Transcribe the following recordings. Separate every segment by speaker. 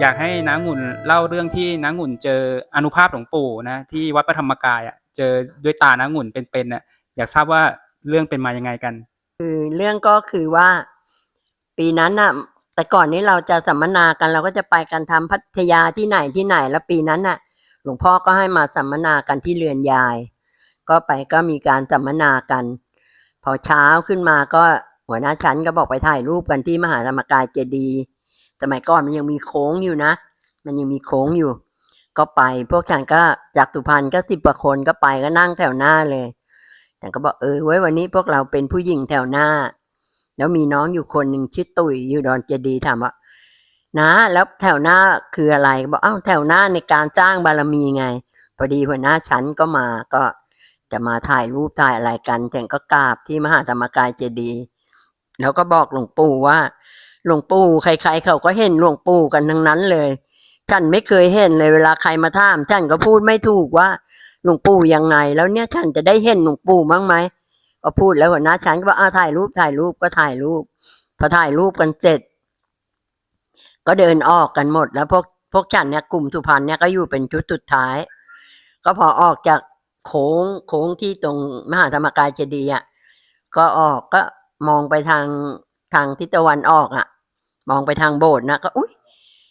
Speaker 1: อยากให้น้างุ่นเล่าเรื่องที่น้างุ่นเจออนุภาพหลวงปู่นะที่วัดพระธรรมกายอะเจอด้วยตาน้างุ่นเป็นๆน่ะอยากทราบว่าเรื่องเป็นมายังไงกัน
Speaker 2: คือเรื่องก็คือว่า ปีนั้นน่ะ แต่ก่อนนี้เราจะสัมมนากันเราก็จะไปกันทำพัทยาที่ไหนที่ไหนแล้วปีนั้นน่ะ หลวงพ่อก็ให้มาสัมมนากันที่เรือนยาย ก็ไปก็มีการสัมมนากัน พอเช้าขึ้นมาก็หัวหน้าชั้นก็บอกไปถ่ายรูปกันที่มหาธรรมกายเจดีย์ สมัยก่อนมันยังมีโค้งอยู่นะ มันยังมีโค้งอยู่ ก็ไป พวกฉันก็จากสุพรรณก็สิบกว่าคนก็ไปก็นั่งแถวหน้าเลยแต่ก็บอกเออไว้วันนี้พวกเราเป็นผู้หญิงแถวหน้า แล้วมีน้องอยู่คนหนึ่งชื่อตุ๋ยอยู่ดอนเจดีถามว่านะแล้วแถวหน้าคืออะไรบอกอ้าวแถวหน้าในการสร้างบารมีไงพอดีหัวหน้าชั้นก็มาก็จะมาถ่ายรูปถ่ายอะไรกันฉันก็กราบที่มหาธรรมกายเจดี แล้วก็บอกหลวงปู่ว่า หลวงปู่ใครๆเขาก็เห็นหลวงปู่กันทั้งนั้นเลย ฉันไม่เคยเห็นเลยเวลาใครมาถามฉันก็พูดไม่ถูกว่าหลวงปู่ยังไง แล้วเนี่ยฉันจะได้เห็นหลวงปู่มั้งไหมก็พูดแล้วหัวหน้าฉันก็บอกอ้าถ่ายรูปถ่ายรูปก็ถ่ายรูปพอถ่ายรูปกันเสร็จ ก็เดินออกกันหมด แล้วพวกพวกฉันเนี่ยกลุ่มสุพรรณเนี่ยก็อยู่เป็นชุดสุดท้าย ก็พอออกจากโค้งโค้งที่ตรงมหาธรรมกายเจดีย์อะก็ออกก็มองไปทาง ทางทิศตะวันออกอะ มองไปทางโบสถ์นะก็อุ้ย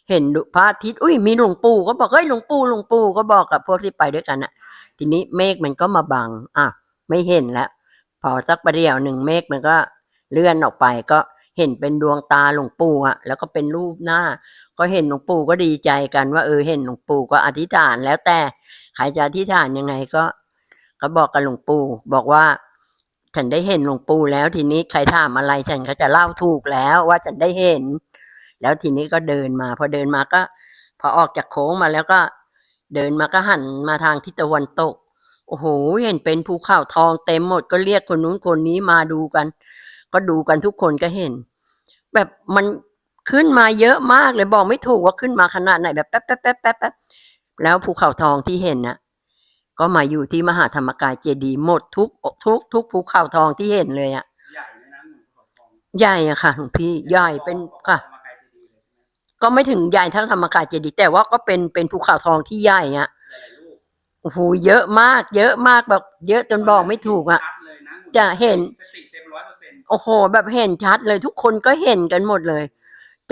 Speaker 2: เห็นพระอาทิตย์อุ้ยมีหลวงปู่ก็บอกเฮ้ยหลวงปู่หลวงปู่ก็บอกกับพวกที่ไปด้วยกันอะ ทีนี้เมฆมันก็มาบังอะไม่เห็นแล้วพอสักประเดี๋ยวหนึ่งเมฆมันก็เลื่อนออกไปก็เห็นเป็นดวงตาหลวงปู่อะแล้วก็เป็นรูปหน้า ก็เห็นหลวงปู่ก็ดีใจกันว่า เออเห็นหลวงปู่ก็อธิษฐานแล้วแต่ใครจะอธิษฐานยังไงก็ ก็บอกกับหลวงปู่บอกว่า ฉันได้เห็นหลวงปู่แล้วทีนี้ใครถามอะไรฉันก็จะเล่าถูกแล้วว่าฉันได้เห็น แล้วทีนี้ก็เดินมา พอเดินมาก็ พอออกจากโค้งมาแล้วก็ เดินมาก็หันมาทางทิศตะวันตก โอ้โหเห็นเป็นภูเขาทองเต็มหมดก็เรียกคนนู้นคนนี้มาดูกัน ก็ดูกันทุกคนก็เห็น แบบมันขึ้นมาเยอะมากเลยบอกไม่ถูกว่าขึ้นมาขนาดไหนแบบแป๊บแป๊บแป๊บแป๊บแป๊บแล้วภูเขาทองที่เห็นน่ะ ก็มาอยู่ที่มหาธรรมกายเจดีย์หมดทุกทุกทุกภูเขาทองที่เห็นเลยอะ
Speaker 1: ใหญ่เลยนะหนุ่มเขาทอง
Speaker 2: ใหญ่อะค่ะหลวงพี่ใหญ่เป็นค่ะก็ไม่ถึงใหญ่เท่าธรรมกายเจดีย์แต่ว่าก็เป็นเป็นภูเขาทองที่ใหญ่อะ
Speaker 1: หลายๆลูก
Speaker 2: โอ้โหเยอะมาก เยอะมากแบบเยอะจนบอกไม่ถูกอะ
Speaker 1: ชัดเลยน
Speaker 2: จะเห็น
Speaker 1: สติเต็มร้อยเปอร์เซ็นต์
Speaker 2: โอ้โห แบบเห็นชัดเลยทุกคนก็เห็นกันหมดเลย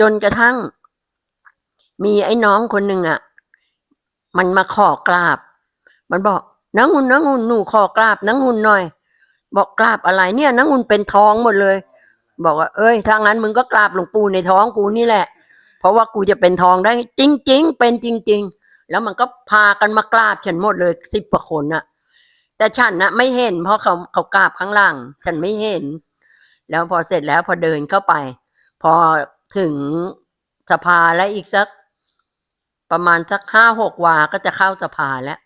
Speaker 2: จนกระทั่ง มีไอ้น้องคนหนึ่งอะมันมาขอกราบ มันบอกนังหุ่นนังหุ่นหนูขอกราบนังหุ่นหน่อย บอกกราบอะไรเนี่ยนังหุ่นเป็นท้องหมดเลย บอกว่า เอ้ยถ้างั้นมึงก็กราบหลวงปู่ในท้องกูนี่แหละ เพราะว่ากูจะเป็นทองได้ จริง ๆ เป็นจริง ๆ แล้วมันก็พากันมากราบฉันหมดเลยสิบกว่าคนน่ะ แต่ฉันน่ะไม่เห็น เพราะเขาเขากราบข้างล่าง ฉันไม่เห็น แล้วพอเสร็จแล้วพอเดินเข้าไป พอถึงสภาแล้วอีกสัก ประมาณสักห้าหกวาก็จะเข้าสภาแล้ว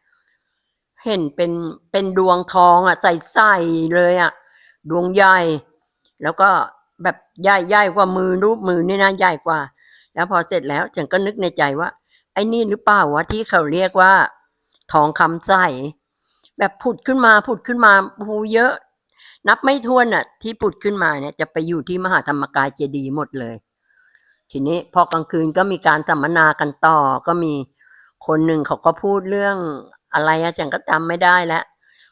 Speaker 2: เห็นเป็นเป็นดวงทองอะ ใสๆเลยอะ ดวงใหญ่ แล้วก็แบบใหญ่ใหญ่กว่ามือรูปมือนี่นะใหญ่กว่า แล้วพอเสร็จแล้วฉันก็นึกในใจว่า ไอ้นี่หรือเปล่าวะที่เขาเรียกว่า ทองคำใสแบบผุดขึ้นมาผุดขึ้นมาโอ้โหเยอะ นับไม่ถ้วนอะ ที่ผุดขึ้นมาเนี่ย จะไปอยู่ที่มหาธรรมกายเจดีย์หมดเลย ทีนี้พอกลางคืนก็มีการสัมมนากันต่อก็มีคนหนึ่งเขาก็พูดเรื่อง อะไรอะฉันก็จำไม่ได้แล้ว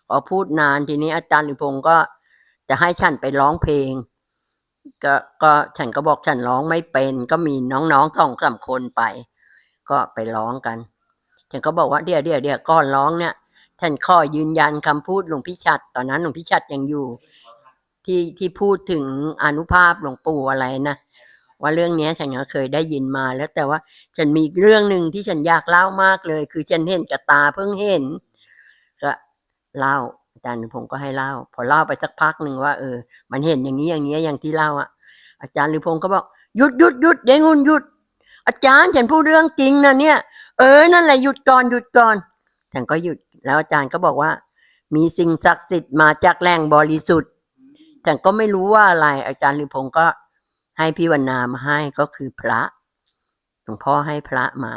Speaker 2: พอพูดนานทีนี้อาจารย์ลิพงศ์ก็จะให้ฉันไปร้องเพลง ก็ก็ฉันก็บอกฉันร้องไม่เป็น ก็มีน้องๆสองสามคนไป ก็ไปร้องกัน ฉันก็บอกว่าเดี๋ยวเดี๋ยวเดี๋ยวก่อนร้องเนี่ยฉันขอยืนยันคำพูดหลวงพี่ชัด ตอนนั้นหลวงพี่ชัดยังอยู่ ที่ที่พูดถึงอนุภาพหลวงปู่อะไรนะ ว่าเรื่องนี้ฉันก็เคยได้ยินมาแล้วแต่ว่าฉันมีเรื่องหนึ่งที่ฉันอยากเล่ามากเลย คือฉันเห็นกับตาเพิ่งเห็น ก็เล่าอาจารย์ผมก็ให้เล่า พอเล่าไปสักพักหนึ่งว่าเออ มันเห็นอย่างนี้อย่างนี้อย่างที่เล่าอะ อาจารย์หรือพงศ์ก็บอกหยุดหยุดหยุดเดี๋ยวงุนหยุด อาจารย์ฉันพูดเรื่องจริงนะเนี่ย เออนั่นแหละหยุดก่อนหยุดก่อนฉันก็หยุดแล้วอาจารย์ก็บอกว่า มีสิ่งศักดิ์สิทธิ์มาจากแหล่งบริสุทธิ์ฉันก็ไม่รู้ว่าอะไร อาจารย์หรือพงศ์ก็ ให้พี่วรรณามาให้ก็คือพระหลวงพ่อให้พระมา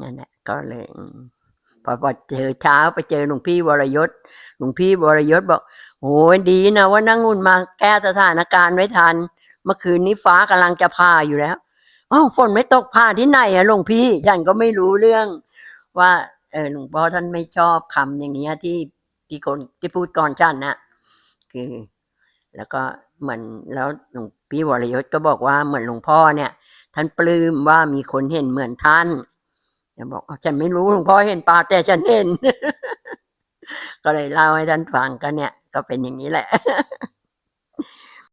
Speaker 2: นั่นแหละก็เลยพอพอเจอเช้าไปเจอหลวงพี่วรยศหลวงพี่วรยศบอกโอ้ยดีนะว่านั่งงุ่นมาแก้สถานการณ์ไว้ทัน เมื่อคืนนี้ฟ้ากำลังจะพาอยู่แล้วอ้าวฝนไม่ตกผ่าที่ไหนอะหลวงพี่ฉันก็ไม่รู้เรื่องว่าเออหลวงพ่อท่านไม่ชอบคำอย่างเงี้ยที่ที่คนที่พูดก่อนฉันนะคือ แล้วก็เหมือนแล้วหลวงพี่วรยศก็บอกว่าเหมือนหลวงพ่อเนี่ย ท่านปลื้มว่ามีคนเห็นเหมือนท่านจะบอกอ้าวฉันไม่รู้หลวงพ่อเห็นปลาแต่ฉันเห็น ก็เลยเล่าให้ท่านฟังก็เนี่ย ก็เป็นอย่างนี้แหละ